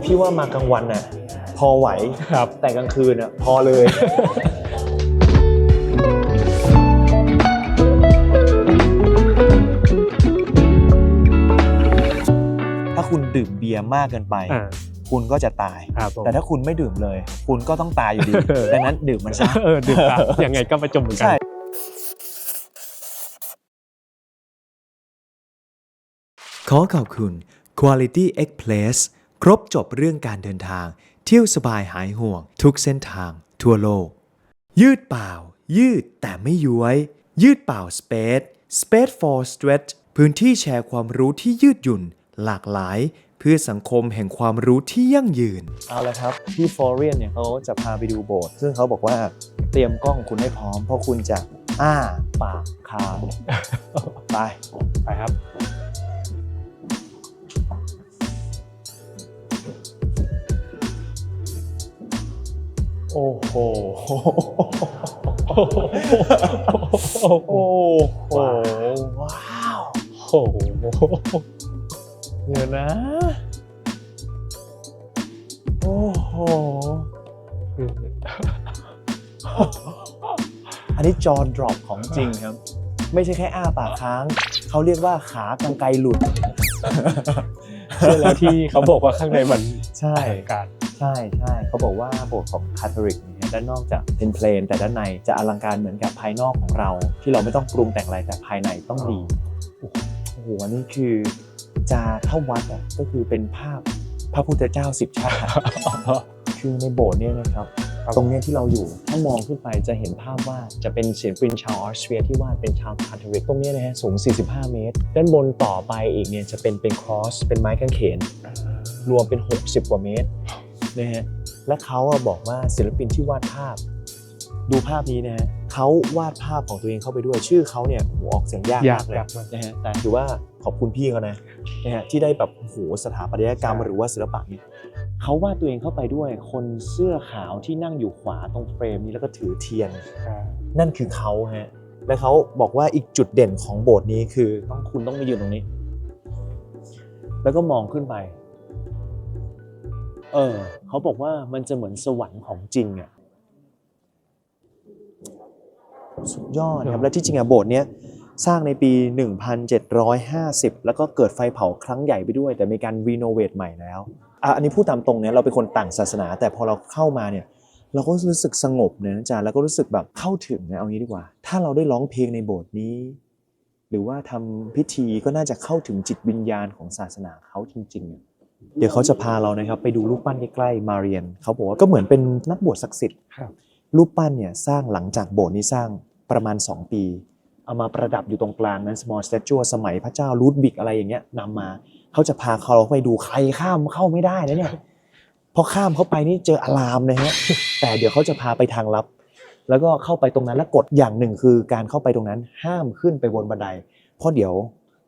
คือพี่ว่ามากลางวันน่ะพอไหวครับ แต่กลางคืนน่ะพอเลย ถ้าคุณดื่มเบียร์มากเกินไป อ่าคุณก็จะตาย ครับผมแต่ถ้าคุณไม่ดื่มเลย คุณก็ต้องตายอยู่ดี ดังนั้นดื่มมันซะ เออดื่มตามยังไงก็ไปจมเหมือนกัใช่ นขอขอบคุณ Quality Express ครบจบเรื่องการเดินทาง เที่ยวสบายหายห่วง ทุกเส้นทาง ทั่วโลก ยืดเปล่า ยืดแต่ไม่ย้วย ยืดเปล่า Space Space for Stretch พื้นที่แชร์ความรู้ที่ยืดหยุ่น หลากหลาย เพื่อสังคมแห่งความรู้ที่ยั่งยืน เอาละครับพี่ฟอร์เรียนเนี่ยเขาจะพาไปดูโบสถ์ซึ่งเขาบอกว่าเตรียมกล้องคุณให้พร้อม เพราะคุณจะอ้าปากค้าง ไป ไปครับ โอ้โหโอ้โห โอ้โห ว้าว โอ้โหเดี๋ยวนะ โอ้โห อันนี้จอดรอปของจริงครับ ไม่ใช่แค่อ้าปากค้าง เขาเรียกว่าขากรรไกรหลุดเชื่อแล้วที่เขาบอกว่าข้างในมันใช่อลังการ ใช่ใช่เขาบอกว่าโบสถ์ของคาทอลิกเนี่ยด้านนอกจะเป็นเพลนแต่ด้านในจะอลังการเหมือนกับภายนอกของเรา ที่เราไม่ต้องปรุงแต่งอะไรแต่ภายในต้องดีโอ้โหอันนี้คือจะเท่าวัดอะก็คือเป็นภาพพระพุทธเจ้าสิบชาติคือในโบสถ์เนี่ยนะครับครับตรงเนี้ยที่เราอยู่ถ้ามองขึ้นไปจะเห็นภาพว่าจะเป็นศิลปินชาวออสเตรียที่วาดเป็นชาวคาทอลิกตรงเนี้ยนะฮะสูง 45 เมตร ด้านบนต่อไปอีกเนี่ยจะเป็นเป็นครอสเป็นไม้กางเขน รวมเป็น 60 กว่าเมตร นะฮะและเขาอะบอกว่าศิลปินที่วาดภาพ ดูภาพนี้นะฮะเขาวาดภาพของตัวเองเข้าไปด้วยชื่อเขาเนี่ยโหออกเสียงยากยากมากเลยยากมาก นะฮะแต่ถือว่าขอบคุณพี่เขานะนะฮะที่ได้แบบโหสถาปัตยกรรมใช่หรือว่าศิลปะเนี่ยเขาวาดตัวเองเข้าไปด้วย คนเสื้อขาวที่นั่งอยู่ขวาตรงเฟรมนี้แล้วก็ถือเทียน อ่า นั่นคือเขาฮะ และเขาบอกว่าอีกจุดเด่นของโบสถ์นี้คือต้องคุณต้องมายืนตรงนี้ แล้วก็มองขึ้นไป เออเขาบอกว่ามันจะเหมือนสวรรค์ของจริงอะสุดยอดครับและที่จริงอะโบสถ์เนี้ยสร้างในปี 1750 แล้วก็เกิดไฟเผาครั้งใหญ่ไปด้วย แต่มีการรีโนเวทใหม่แล้วอะอันนี้พูดตามตรงเนี่ยเราเป็นคนต่างศาสนา แต่พอเราเข้ามาเนี่ยเราก็รู้สึกสงบเนี่ยนะจ๊ะแล้วก็รู้สึกแบบเข้าถึงนะเอางี้ดีกว่า ถ้าเราได้ร้องเพลงในโบสถ์นี้ หรือว่าทำพิธีก็น่าจะเข้าถึงจิตวิญญาณของศาสนาเขาจริงๆอะ เดี๋ยวเขาจะพาเรานะครับไปดูรูปปั้นใกล้ๆมาเรียนเขาบอกว่าก็เหมือนเป็นนักบวชศักดิ์สิทธิ์ครับ รูปปั้นเนี่ยสร้างหลังจากโบสถ์นี้สร้างประมาณ 2 ปี เอามาประดับอยู่ตรงกลางนั้น small statue สมัยพระเจ้ารูดบิกอะไรอย่างเงี้ยนำมาเขาจะพาเขาไปดูใครข้ามเข้าไม่ได้นะเนี่ยพอข้ามเข้าไปนี่เจออารามเลยฮะแต่เดี๋ยวเขาจะพาไปทางลับ แล้วก็เข้าไปตรงนั้นแล้วกฎอย่างหนึ่งคือการเข้าไปตรงนั้นห้ามขึ้นไปบนบันไดเพราะเดี๋ยว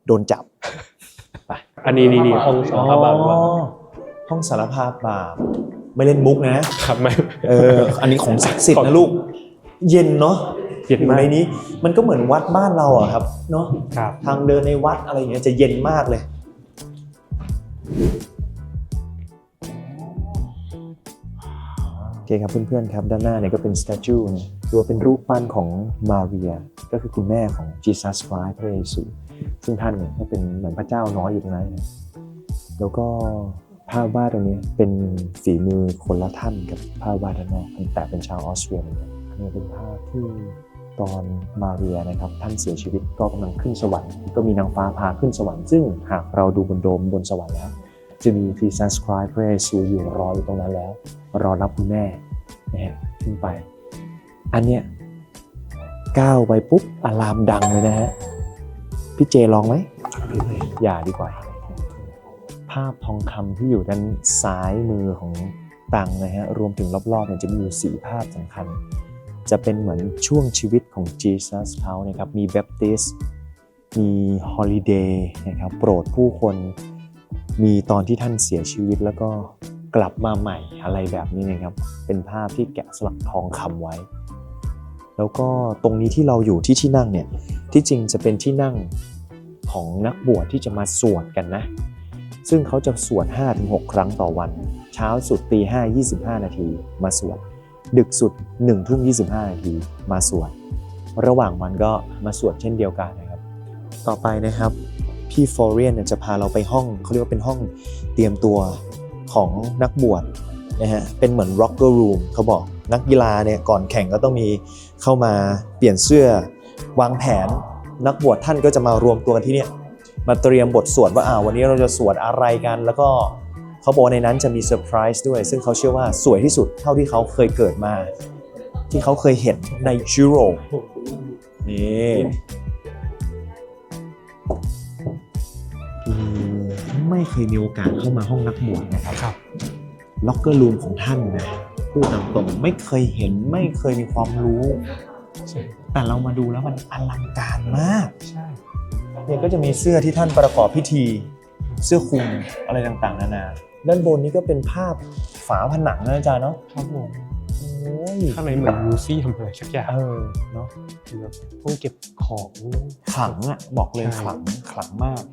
โดนจับ อันนี้นี่นี่ห้องสองพระบาทว่าอ๋อห้องสารภาพบาปไม่เล่นมุกนะครับไม่ เอออันนี้ของศักดิ์สิทธิ์นะลูก เย็นเนาะเย็นอยู่มากในนี้ มันก็เหมือนวัดบ้านเราอะครับเนาะครับ ทางเดินในวัดอะไรอย่างเงี้ยจะเย็นมากเลย โอเคครับเพื่อนๆครับด้านหน้าเนี่ยก็เป็นสแตจูนะตัวเป็นรูปปั้นของมาเรีย ก็คือคุณแม่ของ Jesus Christ พระเยซูซึ่งท่านเนี่ยก็เป็นเหมือนพระเจ้าน้อยอยู่ตรงนั้นนะแล้วก็ภาพวาดตรงนี้เป็นฝีมือคนละท่านกับภาพวาดด้านนอกแต่เป็นชาวออสเตรียเหมือนกันอันนี้เป็นภาพที่ตอนมาเรียนะครับท่านเสียชีวิตก็กำลังขึ้นสวรรค์ ก็มีนางฟ้าพาขึ้นสวรรค์ซึ่งหากเราดูบนโดมบนสวรรค์แล้วจะมี Jesus Christ พระเยซูอยู่รออยู่ตรงนั้นแล้ว รอรับคุณแม่นะฮะขึ้นไป อันเนี้ยก้าวไปปุ๊บอารามดังเลยนะฮะ พี่เจลองไหมอย่าดีกว่า ภาพทองคำที่อยู่ด้านซ้ายมือของตังนะฮะรวมถึงรอบๆเนี่ยจะมีอยู่สีภาพสำคัญ จะเป็นเหมือนช่วงชีวิตของจีซัสเขานะครับมีแบปติสมีฮอลิเดย์นะครับโปรดผู้คนมีตอนที่ท่านเสียชีวิตแล้วก็กลับมาใหม่อะไรแบบนี้นะครับ เป็นภาพที่แกะสลักทองคำไว้ แล้วก็ตรงนี้ที่เราอยู่ที่ที่นั่งเนี่ยที่จริงจะเป็นที่นั่งของนักบวชที่จะมาสวดกันนะ ซึ่งเขาจะสวด 5-6 ครั้งต่อวัน เช้าสุดตีห้ายี่สิบห้านาทีมาสวด ดึกสุด1นึ่ทุ่มยีนาทีมาสวด ระหว่างวันก็มาสวดเช่นเดียวกันนะครับ ต่อไปนะครับ พี่ฟอร์เรียนจะพาเราไปห้องเขาเรียกว่าเป็นห้องเตรียมตัวของนักบวชนะฮะเป็นเหมือน rocker room เขาบอกนักกีฬาเนี่ยก่อนแข่งก็ต้องมี เข้ามาเปลี่ยนเสื้อ วางแผน นักบวชท่านก็จะมารวมตัวกันที่เนี่ยมาเตรียมบทสวดว่าอ่าวันนี้เราจะสวดอะไรกัน แล้วก็เขาบอกว่าในนั้นจะมีเซอร์ไพรส์ด้วย ซึ่งเขาเชื่อว่าสวยที่สุดเท่าที่เขาเคยเกิดมา ที่เขาเคยเห็นในยุโรปนี่คือไม่เคยมีโอกาสเข้ามาห้องนักบวชนะครับครับล็อกเกอร์รูมของท่านนะ พูดตามตรงไม่เคยเห็นไม่เคยมีความรู้ใช่แต่เรามาดูแล้วมันอลังการมากใช่เนี่ยก็จะมีเสื้อที่ท่านประกอบพิธี เสื้อคลุมอะไรต่างๆ นานา ด้านบนนี้ก็เป็นภาพฝาผนังนะอาจารย์เนาะครับผมโอ้ยข้างในเหมือนมิวเซียมอะไรสักอย่างเออเนาะแบบห้องเก็บของขลังอะบอกเลยใช่ขลังขลังมาก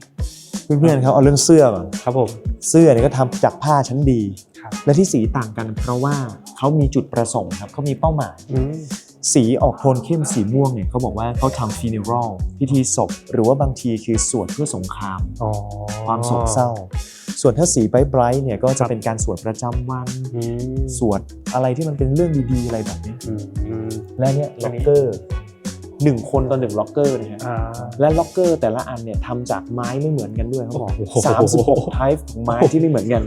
เพื่อนๆครับเอาเรื่องเสื้อก่อนครับผมเสื้อเนี่ยก็ทำจากผ้าชั้นดีครับและที่สีต่างกันเพราะว่า เขามีจุดประสงค์ครับเขามีเป้าหมายอืมสีออกโทนเข้มสีม่วงเนี่ยเขาบอกว่าเขาทำฟีนิรัลพิธีศพ หรือว่าบางทีคือสวดเพื่อสงครามอ๋อความโศกเศร้า ส่วนถ้าสีไบรท์ไบรท์เนี่ยก็จะเป็นการสวดประจำวันอืมสวดอะไรที่มันเป็นเรื่องดีๆอะไรแบบนี้อืมอืมและเนี่ยอัล็นอกนี้เกอร์ หนึ่งคนต่อหนึ่งล็อกเกอร์นะฮะอ่าและล็อกเกอร์แต่ละอันเนี่ยทำจากไม้ไม่เหมือนกันด้วยเขาบอกโอ้โหสามสิบหกไทป์ของไม้ที่ไม่เหมือนกัน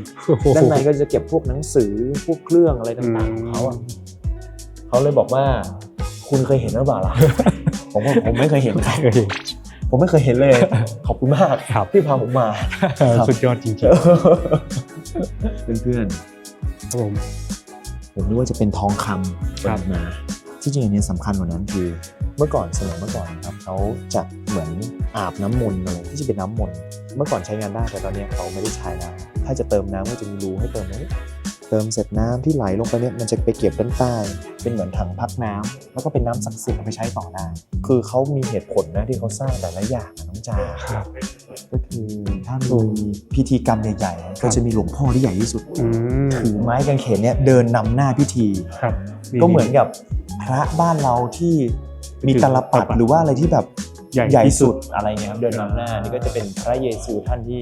ด้านในก็จะเก็บพวกหนังสือพวกเครื่องอะไรต่างๆของเขาอะเขาเลยบอกว่าคุณเคยเห็นหรือเปล่าล่ะผมว่าผมไม่เคยเห็นครับเคยเห็นผมไม่เคยเห็นเลย ขอบคุณมากครับที่พาผมมาครับสุดยอดจริงเพื่อนๆครับผมๆผมนึกว่าจะเป็นทองคำครับเปิดมา ที่จริงอันนี้สำคัญกว่านั้นคือ เมื่อก่อนสมัยเมื่อก่อนนะครับเขาจะเหมือนอาบน้ำมนต์อะไรที่จะเป็นน้ำมนต์เมื่อก่อนใช้งานได้แต่ตอนเนี้ยเขาไม่ได้ใช้แล้วถ้าจะเติมน้ำก็จะมีรูให้เติมตรงนี้เติมเสร็จน้ำที่ไหลลงไปเนี่ยมันจะไปเก็บด้านใต้เป็นเหมือนถังพักน้ำแล้วก็เป็นน้ำศักดิ์สิทธิ์เอาไปใช้ต่อได้ คือเขามีเหตุผลนะที่เขาสร้างแต่ละอย่างอะน้องจาครับก็คือถ้ามีพิธีกรรมใหญ่ๆก็จะมีหลวงพ่อที่ใหญ่ที่สุดอืมถือไม้กางเขนเนี่ยเดินนำหน้าพิธีครับก็เหมือนกับ พระบ้านเราที่มีตลปัดหรือว่าอะไรที่แบบใหญ่ใหญ่ที่สุสุดดอะไรเงี้ยครับเดินนำหน้านี่ก็จะเป็นพระเยซูท่านที่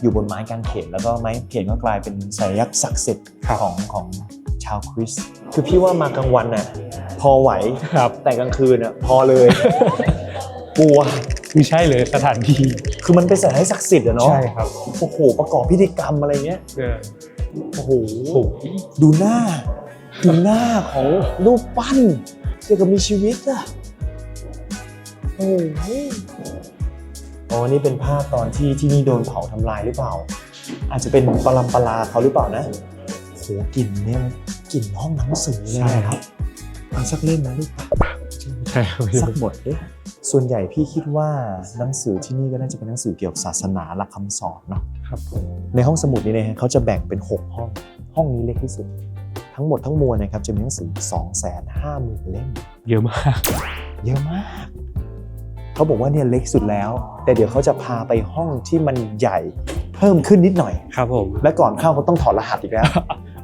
อยู่บนไม้กางเขนแล้วก็ไม้กางเขนก็กลายเป็นสัญลักษณ์ศักดิ์สิทธิ์ของของชาวคริสต์คือพี่ว่ามากลางวันน่ะพอไหวครับแต่กลางคืนน่ะพอเลยกลัวไม่ใช่เลยสถานที่คือมันเป็นสถานที่ศักดิ์สิทธิ์อะเนาะใช่ครับโอ้โหประกอบพิธีกรรมอะไรเงี้ยเออโอ้โหโอ้โหดูหน้า ดูหน้าของรูปปั้นเกี่ยวกับมีชีวิตอะโอ้โหอ๋อนี่เป็นภาพตอนที่ที่นี่โดนเผาทำลายหรือเปล่า อาจจะเป็นปรัมปราเขาหรือเปล่านะโหกลิ่นเนี่ยมันกลิ่นห้องหนังสือเลยนะครับเอาสักเล่มนะลูกใช่ครับสักบทเอ๊ะส่วนใหญ่พี่คิดว่าหนังสือที่นี่ก็น่าจะเป็นหนังสือเกี่ยวกับศาสนาหลักคำสอนเนาะครับผมในห้องสมุดนี้นะฮะเขาจะแบ่งเป็น 6 ห้อง ห้องนี้เล็กที่สุด ทั้งหมดทั้งมวลนะครับจะมีหนังสือ 2 5 0 0 0 0 เล่ม เยอะมาก เยอะมาก เขาบอกว่าเนี่ยเล็กสุดแล้ว แต่เดี๋ยวเขาจะพาไปห้องที่มันใหญ่เพิ่มขึ้นนิดหน่อย ครับผม และก่อนเข้าเขาต้องถอดรหัสอีกแล้ว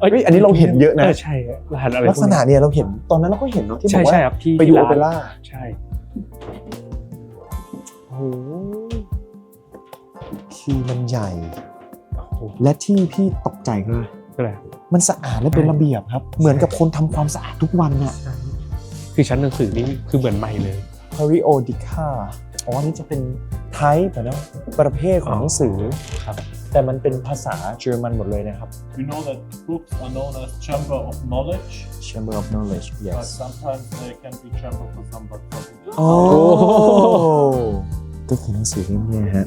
เฮ้ยอันนี้เราเห็นเยอะนะใช่รหัสอะไรลักษณะเนี่ยเราเห็นตอนนั้นเราก็เห็นเนอะที่บใช่อกว่าใช่ครับที่ไปดูที่โอร้านเปร่าใช่โอ้โหคือมันใหญ่โอ้โหและที่พี่ตกใจก็เลยก็เลย มันสะอาดและเป็นระเบียบครับ เหมือนกับคนทำความสะอาดทุกวันน่ะคือชั้นหนังสือนี่คือเหมือนใหม่เลย Periodica อ๋อนี่จะเป็นไทป์นะประเภทของหนังสือครับแต่มันเป็นภาษาเยอรมันหมดเลยนะครับ We know that books are known as chamber of knowledge, Chamber of Knowledge but yes sometimes they can be chamber for some but possibly. โอ้ก็คือหนังสือเล่มเนี้ฮะ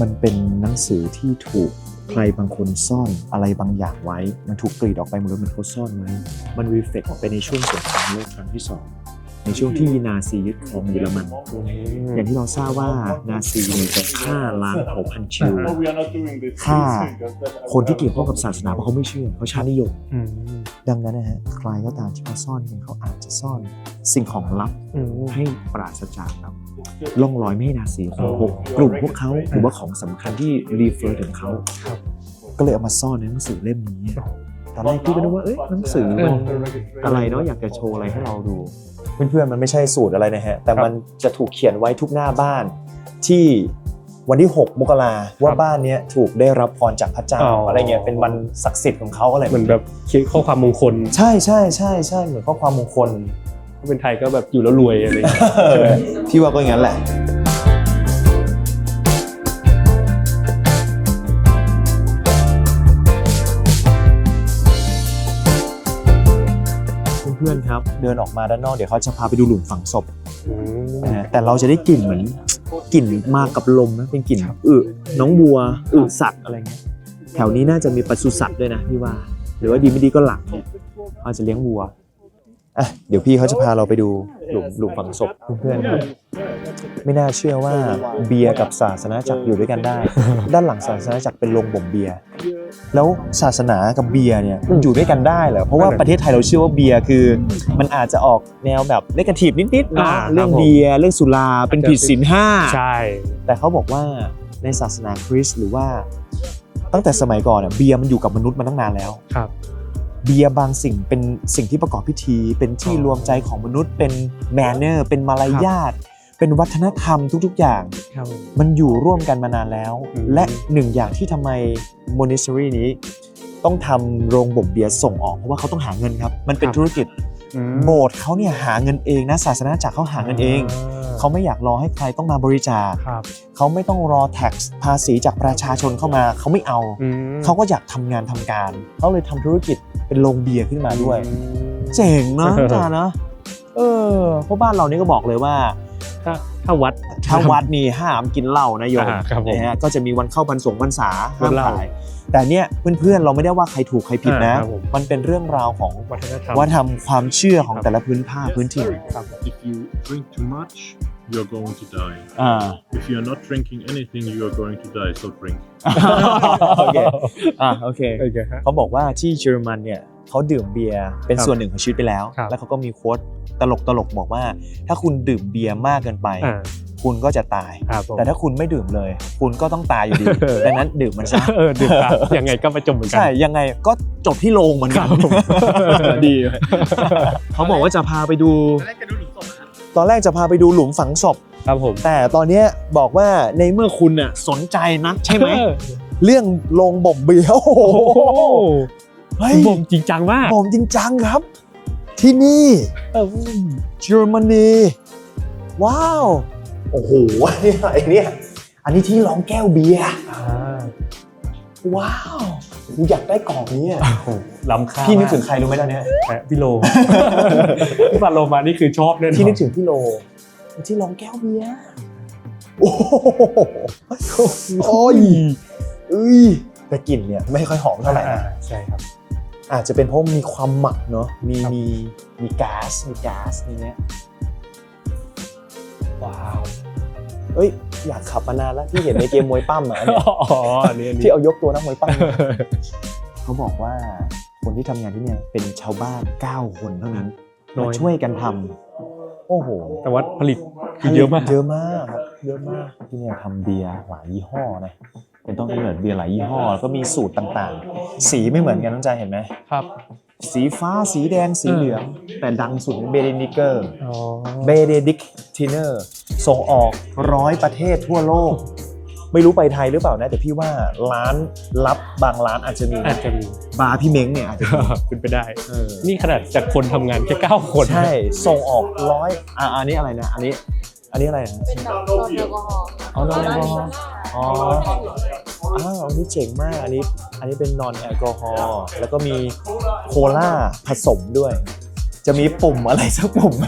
มันเป็นหนังสือที่ถูก ใครบางคนซ่อนอะไรบางอย่างไว้ มันถูกกรีดออกไปหมดเลยมันเขาซ่อนไว้มันรีเฟล็กไปในช่วงสงครามโลกครั้งที่สองในช่วงที่นาซียึดครองเยอรมัน อย่างที่เราทราบว่านาซีเนี่ยจะฆ่าล้างเผ่าพันธุ์ชิว No, we are not doing this. Ah. because that- คนที่เกี่ยวข้องกับศาสนาเพราะเขาไม่เชื่อเขาชาตินิยมอืมดังนั้นนะฮะใครก็ตามที่มาซ่อนเนี่ยเขาอาจจะซ่อนสิ่งของลับอืมให้ปราศจากแบบ ล่องรอยไม่ให้นาซีของพวกกลุ่มพวกเขาหรือว่าของสำคัญที่รีเฟอร์ถึงเขาครับก็เลยเอามาซ่อนในหนังสือเล่มนี้ตอนแรกพี่ก็นึกว่าเอ้ยหนังสือมันอะไรเนาะอยากจะโชว์อะไรให้เราดู เพื่อนๆมันไม่ใช่สูตรอะไรนะฮะแต่มันจะถูกเขียนไว้ทุกหน้าบ้านที่วันที่ 6 มกราว่าบ้านเนี้ยถูกได้รับพรจากพระเจ้าอ๋อออะไรเงี้ยเป็นวันศักดิ์สิทธิ์ของเขาอะไรเหมือนแบบเขียนข้อความมงคล ใช่ใช่ใช่ใช่เหมือนข้อความมงคลถ้า เป็นไทยก็แบบอยู่แล้วรวยอะไรอย่างเงี้ยพี่ว่าก็อย่างนั้นแหละเพื่อนๆครับ เดินออกมาด้านนอกเดี๋ยวเขาจะพาไปดูหลุมฝังศพนะฮะแต่เราจะได้กลิ่นเหมือนกลิ่นมากับลมนะเป็นกลิ่นอึน้องบัวอึสัตว์อะไรเงี้ยแถวนี้น่าจะมีปศุสัตว์ด้วยนะพี่ว่า หรือว่าดีไม่ดีก็หลังเนี่ยเขาจะเลี้ยงวัว อะเดี๋ยวพี่เขาจะพาเราไปดูหลุมหลุมฝังศพเพื่อนๆครับไม่น่าเชื่อว่าเบียร์กับศาสนาจักรอยู่ด้วยกันได้ ด้านหลังศาสนาจักรเป็นโรงบ่มเบียร์แล้วศาสนากับเบียร์เนี่ยอยู่ด้วยกันได้เหรอเพราะว่าประเทศไทยเราเชื่อว่าเบียร์คือ มันอาจจะออกแนวแบบเลกทีฟนิดๆเนาะอ่าครับเรื่องเบียร์เรื่องสุราเป็นผิดศีลห้า ใช่ แต่เขาบอกว่าในศาสนาคริสต์หรือว่า ตั้งแต่สมัยก่อนเนี่ยเบียร์มันอยู่กับมนุษย์มาตั้งนานแล้วครับ เบียร์บางสิ่งเป็นสิ่งที่ประกอบพิธี เป็นที่อ๋อรวมใจของมนุษย์ เป็นแมนเนอร์ เป็นมารยาทเป็นวัฒนธรรมทุกๆ อย่างครับมันอยู่ร่วมกันมานานแล้วอืมและหนึ่งอย่างที่ทำไมโมนิส t รีนี้ ต้องทำโรงบ่มเบียร์ส่งออกเพราะว่าเขาต้องหาเงินครับ มันเป็นธุรกิจ โบสถ์เขาเนี่ยหาเงินเองนะศาสนาจักรเขาหาเงินเอง เขาไม่อยากรอให้ใครต้องมาบริจาคครับเขาไม่ต้องรอ tax ภาษีจากประชาชนเข้ามา เขาไม่เอาอืมเขาก็อยากทำงานทำการ เขาเลยทำธุรกิจเป็นโรงเบียร์ขึ้นมาด้วยอืมเจ๋งเนอะอาจารย์เนอะเออเพราะบ้านเรานี่ก็บอกเลยว่า ถ้าถ้าวัด ถ้าวัดนี่ห้ามกินเหล้านะโยมอ่าครับผมนะฮะก็จะมีวันเข้าพรรษงพรรษาห้ามเหล้าขาย แต่เนี่ยเพื่อนๆเราไม่ได้ว่าใครถูกใครผิดนะ อ่าครับผม มันเป็นเรื่องราวของวัฒนธรรม วัฒนธรรมความเชื่อของครับแต่ละพื้นภาคพื้นถิ่น If you drink too much, you're going to die. อ่า If you're not drinking anything, you are going to die. So drink. โอเคอ่าโอเค โอเคฮะ เขาบอกว่าที่เยอรมันเนี่ย เขาดื่มเบียร์เป็นครับส่วนหนึ่งของชีวิตไปแล้ว ครับแล้วเขาก็มีโค้ดตลกตลกๆบอกว่า ถ้าคุณดื่มเบียร์มากเกินไปอ่าคุณก็จะตาย ครับผม แต่ถ้าคุณไม่ดื่มเลย คุณก็ต้องตายอยู่ดีเออดังนั้นดื่มมันซะ เออดื่มครับยังไงก็ไปจมเหมือนกั ใช่ ยังไงก็จบที่โรงเหมือนกันครับผม ดีเขาบอกว่าจะพาไปดูตอนแรกจะพาไปดูหลุมฝังศพ ครับผมแต่ตอนเนี้ยบอกว่าในเมื่อคุณน่ะสนใจนักใช่ไหมเรื่องโรงบ่มเบียร์โอ้โหโอ้โห เฮ้ยบ่มจริงจังมากบ่มจริงจังครับ ที่นี่เออเยอรมนีว้าว โอ้โหไอ้เนี่ย อันนี้ที่รองแก้วเบียร์อ่าว้าวกูอยากได้กล่องนี้อะโอ้โหล้ำค่าพี่นึกถึงมาใครรู้ไหมตอนเนี้ยแหมพี่โลพี่ปาโลมานี่คือชอบแน่นอนที่นึกถึงพี่โลที่รองแก้วเบียร์โอ้โหโอ้ยเอ้ยแต่กลิ่นเนี่ยไม่ค่อยหอมเท่าไหร่อ่านะใช่ครับ อาจจะเป็นเพราะมีความหมักเนาะมีครับมีมีก๊าซมีก๊าซในเนี้ยว้าวเอ้ยอยากขับมานานแล้วที่เห็นในเกมมวยปั้มอะอันเนี้ยอ๋ออันนี้อันนี้ที่เอายกตัวนักมวยปั้มเขาบอกว่าคนที่ทำงานที่เนี่ยเป็นชาวบ้าน9คนเท่านั้นน้มาอยช่วยกันทำ โอ้โหแต่ว่าผลิตคือเยอะมาก เยอะมากครับเยอะมากที่เนี่ยทำเบียร์หลายยี่ห้อนะเป็นต้นกำเนิดเบียร์หลายยี่ห้อแล้วก็มีสูตรต่างๆ สีไม่เหมือนกันน้องใจเห็นไหมครับ สีฟ้าสีแดงสีเหลือง แต่ดังสุดเบเดนิเกอร์อ๋อเบเดดิกทิเนอร์ส่งออกร้อยประเทศทั่วโลก ไม่รู้ไปไทยหรือเปล่านะ แต่พี่ว่าร้านลับบางร้านอาจจะมีอานะจจะมีบาร์พี่เม้งเนี่ยอาจจะมีเป็นไปได้ เออนี่ขนาดจากคนทำงานแค่เก้าคนใช่ส่งออกร้อยอะอันนี้อะไรนะอันนี้ อันนี้อะไรนะ เป็นแบบรถแอลกอฮอล์อ๋อนอนแอลกอฮอล์ อ๋ออ้าวอันนี้เจ๋งมากอันนี้อันนี้เป็นนอนแอลกอฮอล์แล้วก็มีโคลาผสมด้วย จะมีปุ่มอะไรสักปุ่มไหม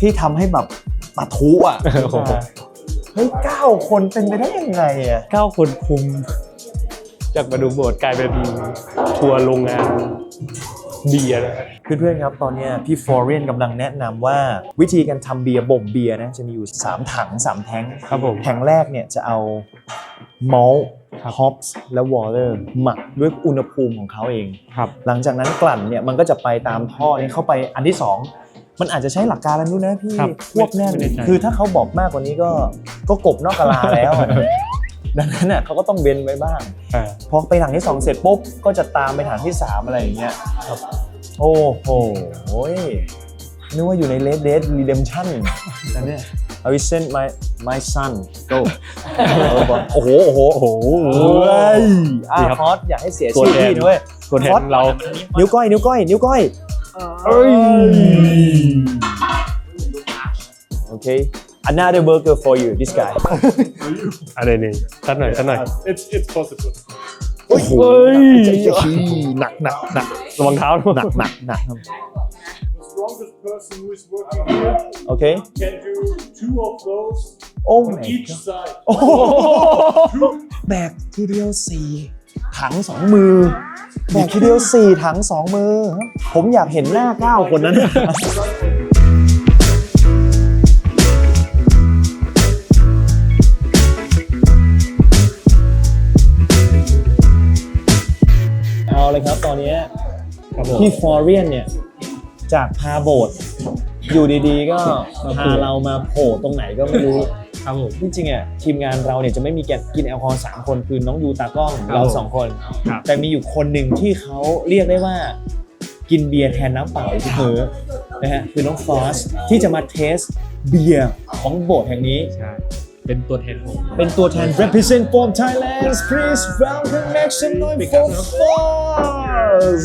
ที่ทำให้แบบปะทุอะ โอ้โห เฮ้ยเก้าคนเป็นไปได้ยังไงอะเก้าคนคุม จากมาดูโบสถ์กลายเป็นทัวร์โรงงานเบียร์นะฮะเพื่อนๆครับตอนเนี้ยพี่ฟอร์เรนกำลังแนะนำว่าวิธีการทำเบียร์บ่มเบียร์นะจะมีอยู่ 3 ถัง 3 แท้งครับผมแท้งแรกเนี่ยจะเอามอลต์ครับฮอปส์และวอเตอร์หมักด้วยอุณหภูมิของเขาเองครับหลังจากนั้นกลั่นเนี่ยมันก็จะไปตามท่อนี้เข้าไปอันที่ 2 มันอาจจะใช้หลักการแล้วนู้นนะพี่ครับควบแน่นไม่แน่ใจ คือถ้าเขาบอกมากกว่านี้ก็ก็กบนอกกะลาแล้วอะดังนั้นน่ะเขาก็ต้องเว้นไว้บ้าง อ่า พอไปถังที่ 2 เสร็จปุ๊บ ก็จะตามไปถังที่ 3 อะไรอย่างเงี้ยครับโอ้โหนึกว่าอยู่ใน Red Dead Redemption นะเนี่ย I will send my my son go โอ้โห โอ้โห โอ้โหเฮ้ยอะดีครับพอดอยากให้เสียตัวชื่อแทนพี่ด้วย ตัวแทนเรา นิ้วก้อย นิ้วก้อย นิ้วก้อย เอ้ย โอเค another burger for you this guy อะไรนี่ตัดหน่อยตัดหน่อย It's it's possible. โอ้โห หนักหนักหนักระวังเท้า หนักหนักหนัก The strongest person who is working here โอเค can do two of those โอ้ on แม่ each side. โอ้โหแบกทีเดียวสี่ ถังสองมือแบกทีเดียวสี่ถังสองมือ ผมอยากเห็นหน้าเก้าคนนั้นเอาเลยครับตอนนี้ครับผมพี่ฟอร์เรียนเนี่ย จากพาโบสอยู่ดีๆ ก็พาเรามาโผล่ตรงไหนก็ไม่รู้ ครับผม จริงๆอะทีมงานเราเนี่ยจะไม่มีแกนกินแอลกอฮอล์สามคนคือน้องยูตากล้องครับเราสองคน ครับ แต่มีอยู่คนหนึ่งที่เขาเรียกได้ว่า กินเบียร์แทนน้ำเปล่าทุกมื้อนะฮะคือน้องฟอสที่จะมาเทสเบียร์ของโบสถ์แห่งนี้ ใช่ เป็นตัวแทนผมเป็นตัวแทน represent from Thailand please welcome make some noise for Foss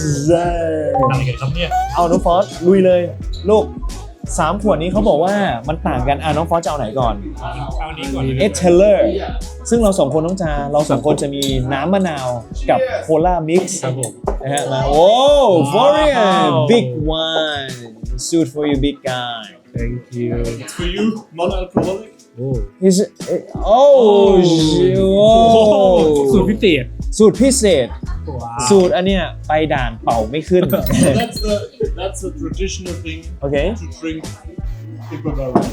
อะไรกันครับเนี่ย เอาน้องฟอสลุยเลย ลูก สามขวดนี้เขาบอกว่ามันต่างกันอะน้องฟอสจะเอาไหนก่อนเอานี้ก่อนเอเทเลอร์ซึ่งเราสองคนต้องจะเราสองคนจะมีน้ำมะนาวกับโคลามิกซ์ครับผมนะฮะมาโอ้ Florian big one suit for you big guy thank you For you, non-alcoholic. โอ้ is oh shit สูตรพิเศษสูตรพิเศษ สูตรอันเนี้ยไปด่านเป่าไม่ขึ้น That's the that's a traditional thing โอเค to drink in Bavaria.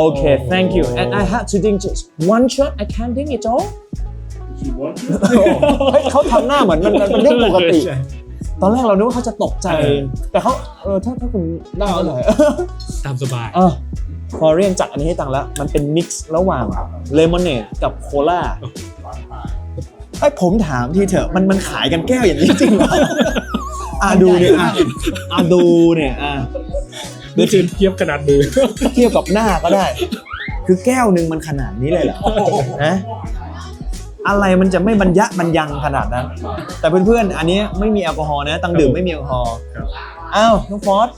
Okay thank you and I had to drink just one shot I can't drink it all If you want to. เฮ้ยเขาทำหน้าเหมือนมันมันเป็นเรื่องปกติ ตอนแรกเรานึกว่าเขาจะตกใจแต่เขาเออถ้าถ้าคุณได้ก็หน่อยตามสบาย เออพอเรียนจัดอันนี้ให้ตังค์แล้ว มันเป็นมิกซ์ระหว่างเลมอนเนดกับโคลา ไอ้ยผมถามทีเถอะมันมันขายกันแก้วอย่างนี้จริงเหรออะดูเนี่ยอะอะดูเนี่ยอะเดี๋ยวเชิญเทียบขนาดมือเทียบกับหน้าก็ได้ คือแก้วหนึ่งมันขนาดนี้เลยเหรอนะอะไรมันจะไม่บรรยะบรรยังขนาดนั้น แต่เพื่อนๆ อันนี้ไม่มีแอลกอฮอล์นะ ตังดื่มไม่มีแอลกอฮอล์ครับอ้าว น้องฟอส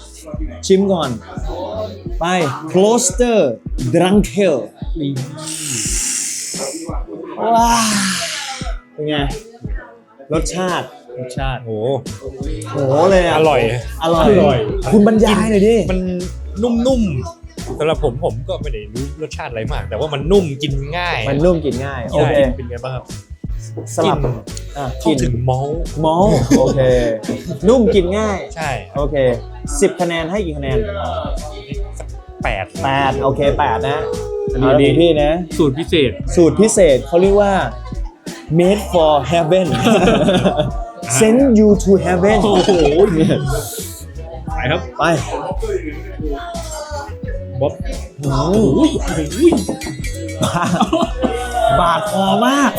ชิมก่อน ไป Closter Drunkel ว้าว เป็นไง รสชาติ รสชาติโอ้โหเลยะอร่อย อร่อย อร่อย คุณบรรยายหน่อยดิ มันนุ่มๆสำหรับผมผมก็ไม่ได้รู้รสชาติอะไรมาก แต่ว่ามันนุ่มกินง่ายมันนุ่มกินง่าย โอเค เป็นไงบ้างครับสลับกินอะเข้ากินถึงมอลมอลโอเค นุ่มกินง่าย ใช่โอเค 10 คะแนนให้กี่คะแนน แปด 8 โอเค 8 นะอันนี้เอาละดี พี่นะ สูตรพิเศษ สูตรพิเศษเขาเรียกว่า made for heaven send you to heaven โอ้โหไปครับไปบ๊อบโอ้ยบาดคอมาก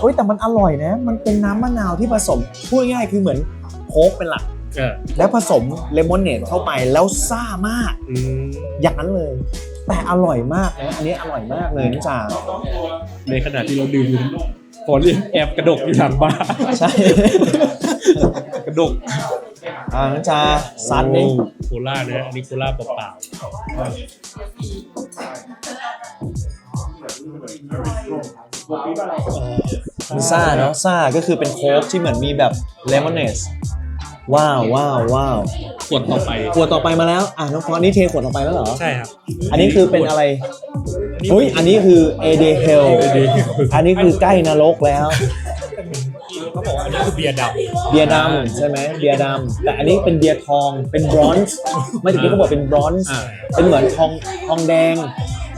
เฮ้ยแต่มันอร่อยนะ มันเป็นน้ำมะนาวที่ผสมพูดง่ายๆคือเหมือนโค้กเป็นหลักเออแล้วผสมเลมอนเนดเข้าไปแล้วซ่ามากอืมอย่างนั้นเลย แต่อร่อยมากนะอันนี้อร่อยมากเลยนะจ๊ะ ในขณะที่เราดื่มอยู่พอเรียกแอบกระดกอยู่หลังบ้านใช่ กระดกอ่านะจ๊ะซัดนี่โอ้โคล่านะฮะอันนี่โคล่าเปล่ามันซ่าเนาะซ่าก็คือเป็นโค้กที่เหมือนมีแบบเลมอนเนส ว้าวว้าวว้าวๆขวดต่อไปขวดต่อไปมาแล้วอะน้องฟอนนี่เทขวดต่อไปแล้วเหรอ ใช่ครับ อันนี้คือเป็นอะไรเฮ้ยอันนี้คือเอเดเฮลอันนี้คือใกล้นรกแล้วเขาบอกว่าอันนี้คือเบียร์ดเบียร์ดำใช่ไหมเบียร์ดำแต่อันนี้เป็นเบียร์ทองเป็นบรอนซ์ไม่ถึงที่เขาบอกเป็นบรอนซ์อ่าเป็นเหมือนทองทองแดง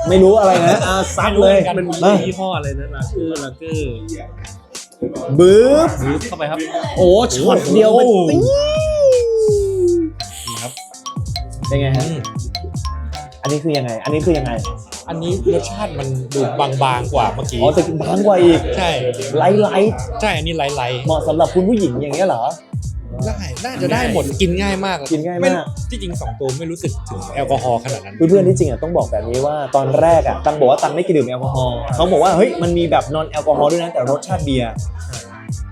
ไม่รู้อะไรนะอ่าซัดเลยมันมีมายี่ห้ออะไรนะลาเกอร์ลาเกอร์ บึ๊บบึ๊บเข้าไปครับ โอ้ช็อตเดียวมันปี๊นี่ครับ เป็นไงฮะอันนี้คือยังไง อันนี้คือยังไง อันนี้รสชาติมันดูบางๆกว่าเมื่อกี้อ๋อแต่บางกว่าอีก ใช่ไลท์ไลท์ใช่ อันนี้ไลท์เหมาะสำหรับคุณผู้หญิงอย่างเงี้ยเหรอๆ ได้น่าจะได้หมดกินง่ายมากกินง่ายมากไที่จริงสองตัวไม่รู้สึกถึงแอลกอฮอล์ขนาดนั้น เพื่อนๆที่จริงอะต้องบอกแบบนี้ว่าตอนแรกอะตังบอกว่าตังไม่กินดื่มแอลกอฮอล์เขาบอกว่าเฮ้ยมันมีแบบนอนแอลกอฮอล์ด้วยนะแต่รสชาติเบียร์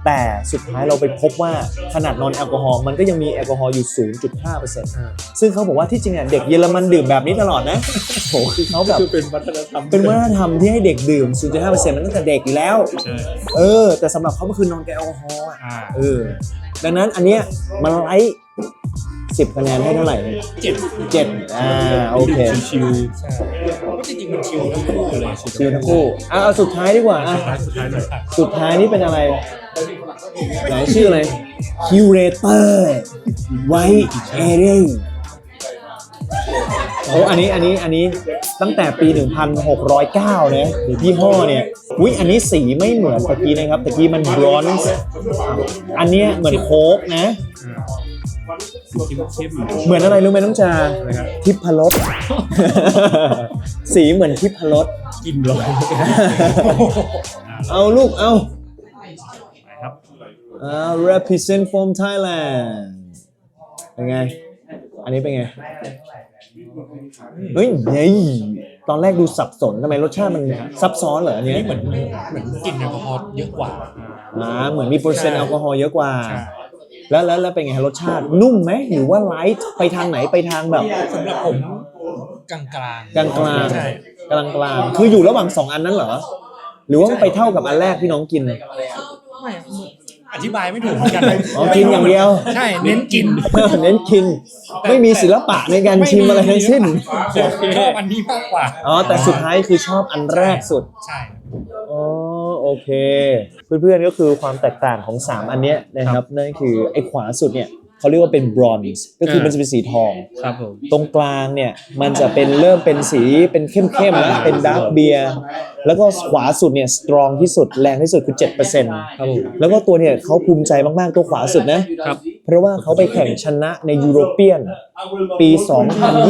แต่สุดท้ายเราไปพบว่าขนาดนอนแอลกอฮอล์มันก็ยังมีแอลกอฮอล์อยู่ 0.5%ซึ่งเขาบอกว่าที่จริงอะเด็กเยอรมันดื่มแบบนี้ตลอดนะโหคือเขาแบบคือเป็นวัฒนธรรมเป็นวัฒนธรรมที่ให้เด็กดื่ม 0.5%มันตั้งแต่เด็กอยู่แล้วใช่เออ แต่สำหรับเขามันคือนอนกับแอลกอฮอล์อะอ่าเออดังนั้นอันเนี้ยมันไลท์สิบคะแนนให้เท่าไหร่เจ็ดเจ็ดอ่าโอเคชิวใช่ก็จริงๆมันชิลทั้งคู่เลยชิลทั้งคู่อะเอาสุดท้ายดีกว่าอะๆสุดท้ายหน่อยสุด ท้ายนี่เป็นอะไรไหนชื่ออะไร Curator White Area โอ้อันนี้อันนี้อันนี้ตั้งแต่ปี 1609นะยี่ห้อเนี่ยอุ้ยอันนี้สีไม่เหมือนตะกี้นะครับตะกี้มันบรอนซ์อันเนี้ยเหมือนโค้กนะเข้มเหมือนอะไรรู้ไหมน้องจาๆนะครับทิพรสสีเหมือนทิพรสกินร้อนเอาลูกเอาครับ อ่า represent from Thailand เป็นไง อันนี้เป็นไง เฮ้ยเฮ้ยตอนแรกดูสับสนทำไมรสชาติมันซับซ้อนเหรออันเนี้ยนี่เหมือนเหมือนกินแอลกอฮอล์เยอะกว่า อ่าเหมือนมีเปอร์เซ็นต์ใช่แอลกอฮอล์เยอะกว่าใช่แล้วแล้วแล้วเป็นไงรสชาตินุ่มไหมหรือว่าไลท์ไปทางไหนไปทางแบบ สำหรับผมกลางกลางกลางกลางใช่กลางกลางคืออยู่ระหว่างสองอันนั้นเหรอ หรือว่ามันไปเท่ากับอันแรกที่น้องกิน อธิบายไม่ถูกเหมือนกันอ๋อกินอย่างเดียว ใช่เน้นกินเน้นกิน ไม่มีศิลปะในการชิมอะไรทั้งสิ้น ชอบอันนี้มากกว่าอ๋อ แต่สุดท้ายคือชอบอันแรกสุด ใช่อ๋อโอเค เพื่อนๆก็คือความแตกต่างของ 3 อันเนี้ยนะครับนั่นคือไอ้ขวาสุดเนี่ย เขาเรียกว่าเป็นบรอนซ์ก็คือมันจะเป็นสีทอง ครับผม ตรงกลางเนี่ยมันจะเป็นเริ่มเป็นสีเป็นเข้มๆแล้วเป็นดาร์กเบียร์แล้วก็ขวาสุดเนี่ยสตรองที่สุดแรงที่สุดคือ7%ครับผมแล้วก็ตัวเนี่ยเขาภูมิใจมากๆตัวขวาสุดนะครับ เพราะว่าเขาไปแข่งชนะในยูโรเปียน ปี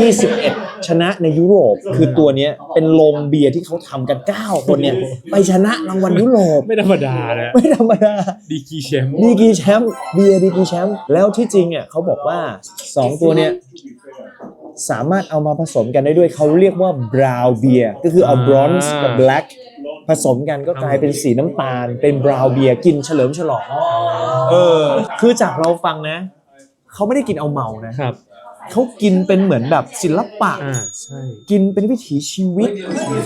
2021 ชนะในยุโรป คือตัวเนี้ยเป็นโรงเบียร์ที่เขาทำกัน 9 คนเนี่ยไปชนะรางวัลยุโรป ไม่ธรรมดานะไม่ธรรมดา ดีกีแชมป์ดีกรีแชมป์เบียร์ดีกรีแชมป์แล้วที่จริงอะเขาบอกว่า 2 ตัวเนี่ยสามารถเอามาผสมกันได้ด้วยเขาเรียกว่าบราวน์เบียร์ก็คือเอาบรอนซ์กับแบล็กผสมกันก็กลายเป็นสีน้ำตาล เป็นบราวน์เบียร์กินเฉลิมฉลอง เออ คือจากเราฟังนะ เขาไม่ได้กินเอาเมานะ ครับเขากินเป็นเหมือนแบบศิลปะ อ่าใช่ กินเป็นวิถีชีวิต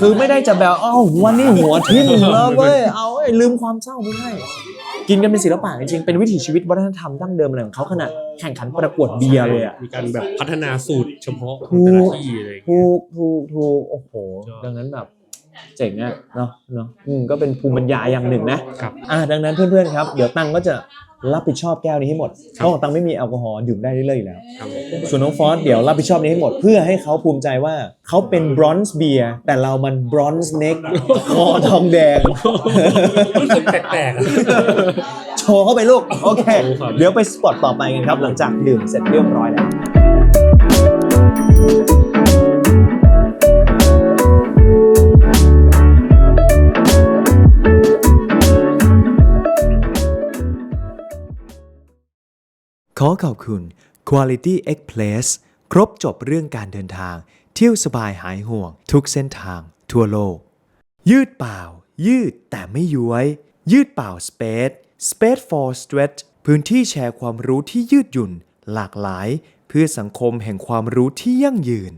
คือไม่ได้จะแบบอ้าววันนี้หัวทิ่มแล้วเว้ยเอาเว้ยลืมความเศร้าไม่ได้กินกันเป็นศิลปะจริงๆเป็นวิถีชีวิตวัฒนธรรมดั้งเดิมอะไรของเขาขนาดแข่งขันประกวดเบียร์เลยอะ มีการแบบพัฒนาสูตรเฉพาะของแต่ละที่อะไรอย่างเงี้ยถูกถูกถูกโอ้โห ยอด ดังนั้นแบบ เจ๋งอะเนาะเนาะอืมก็เป็นภูมิปัญญาอย่างหนึ่งนะครับอ่าดังนั้นเพื่อนๆครับเดี๋ยวตังก็จะรับผิดชอบแก้วนี้ให้หมดเพราะของตังไม่มีแอลกอฮอล์ดื่มได้เรื่อยๆอยู่แล้ว ครับผมส่วนน้องฟอสเดี๋ยวรับผิดชอบนี้ให้หมดเพื่อให้เขาภูมิใจว่าเขาเป็นบรอนซ์เบียร์แต่เรามันบรอนซ์เน็กคอทองแดง รู้สึกแปลกๆอะ โชว์เข้าไปลูก โอเค เดี๋ยวไปสปอตต่อไปกันครับ หลังจากดื่มเสร็จเรียบร้อยแล้ว ขอขอบคุณ Quality X Place ครบจบเรื่องการเดินทาง เที่ยวสบายหายห่วง ทุกเส้นทาง ทั่วโลก ยืดเปล่า ยืดแต่ไม่ย้วย ยืดเปล่า Space Space for Stretch พื้นที่แชร์ความรู้ที่ยืดหยุ่น หลากหลาย เพื่อสังคมแห่งความรู้ที่ยั่งยืน